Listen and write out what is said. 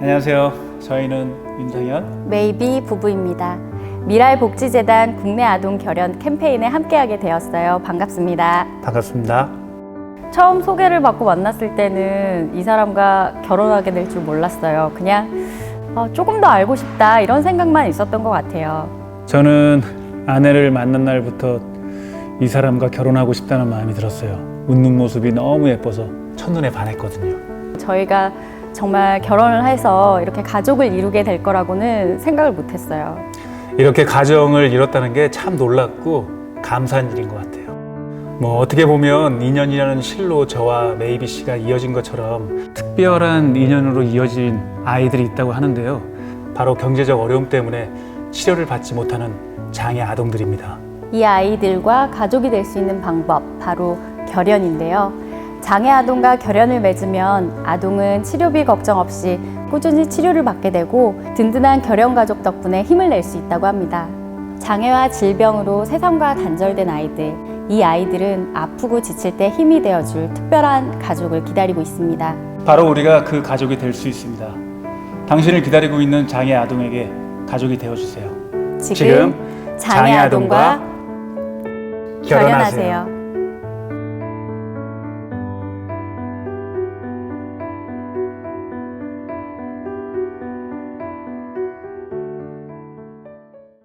안녕하세요. 저희는 윤상현. 메이비 부부입니다. 미랄 복지재단 국내 아동 결연 캠페인에 함께하게 되었어요. 반갑습니다. 반갑습니다. 처음 소개를 받고 만났을 때는 이 사람과 결혼하게 될 줄 몰랐어요. 그냥 어, 조금 더 알고 싶다 이런 생각만 있었던 것 같아요. 저는 아내를 만난 날부터 이 사람과 결혼하고 싶다는 마음이 들었어요. 웃는 모습이 너무 예뻐서 첫눈에 반했거든요. 저희가 정말 결혼을 해서 이렇게 가족을 이루게 될 거라고는 생각을 못했어요. 이렇게 가정을 이뤘다는 게 참 놀랍고 감사한 일인 것 같아요. 뭐 어떻게 보면 인연이라는 실로 저와 메이비 씨가 이어진 것처럼 특별한 인연으로 이어진 아이들이 있다고 하는데요. 바로 경제적 어려움 때문에 치료를 받지 못하는 장애 아동들입니다. 이 아이들과 가족이 될 수 있는 방법 바로 결연인데요. 장애 아동과 결연을 맺으면 아동은 치료비 걱정 없이 꾸준히 치료를 받게 되고 든든한 결연 가족 덕분에 힘을 낼 수 있다고 합니다. 장애와 질병으로 세상과 단절된 아이들, 이 아이들은 아프고 지칠 때 힘이 되어줄 특별한 가족을 기다리고 있습니다. 바로 우리가 그 가족이 될 수 있습니다. 당신을 기다리고 있는 장애 아동에게 가족이 되어주세요. 지금 장애 아동과 결연하세요.